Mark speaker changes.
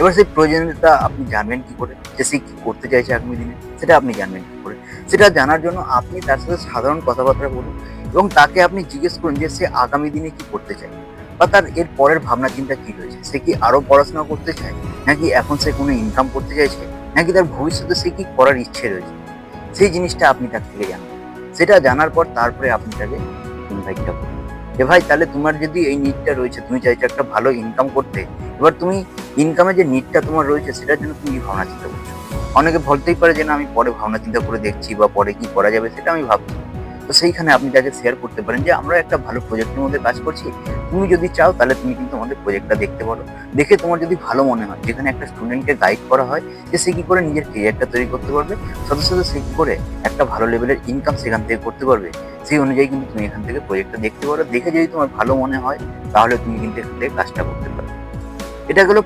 Speaker 1: এবার সেই প্রয়োজনীয়তা আপনি জানবেন কি করে? যে সে কী করতে চাইছে আগামী দিনে, সেটা আপনি জানবেন কী করে? সেটা জানার জন্য আপনি তার সাথে সাধারণ কথাবার্তা বলুন এবং তাকে আপনি জিজ্ঞেস করুন যে সে আগামী দিনে কি করতে চায় বা তার এর পরের ভাবনা চিন্তা কী রয়েছে? সে কি আরও পড়াশোনা করতে চায়? নাকি এখন সে কোনো ইনকাম করতে চাইছে? নাকি তার ভবিষ্যতে সে কি করার ইচ্ছে রয়েছে? সেই জিনিসটা আপনি তার থেকে জানবেন। সেটা জানার পর তারপরে আপনি তাকে ইনভাইটটা করুন। যে ভাই, তাহলে তোমার যদি এই নিডটা রয়েছে, তুমি চাইছো একটা ভালো ইনকাম করতে, এবার তুমি ইনকামের যে নিডটা তোমার রয়েছে, সেটার জন্য তুমি ভাবনা চিন্তা করছ? অনেকে বলতেই পারে যে, না, আমি পরে ভাবনা চিন্তা করে দেখছি বা পরে কি করা যাবে, সেটা আমি ভাবছি। তো সেইখানে আপনি তাকে শেয়ার করতে পারেন যে, আমরা একটা ভালো প্রজেক্টের মধ্যে কাজ করছি। তুমি যদি চাও, তাহলে তুমি কিন্তু আমাদের প্রজেক্টটা দেখতে পারো। দেখে তোমার যদি ভালো মনে হয়, যেখানে একটা স্টুডেন্টকে গাইড করা হয়, যে সে কী করে নিজের কেরিয়ারটা তৈরি করতে পারবে, সাথে সাথে সে কি করে একটা ভালো লেভেলের ইনকাম সেখান থেকে করতে পারবে, সেই অনুযায়ী কিন্তু তুমি এখান থেকে প্রজেক্টটা দেখতে পারো। দেখে যদি তোমার ভালো মনে হয়, তাহলে তুমি কিন্তু এখান থেকে কাজটা করতে পারো। এটা গেলো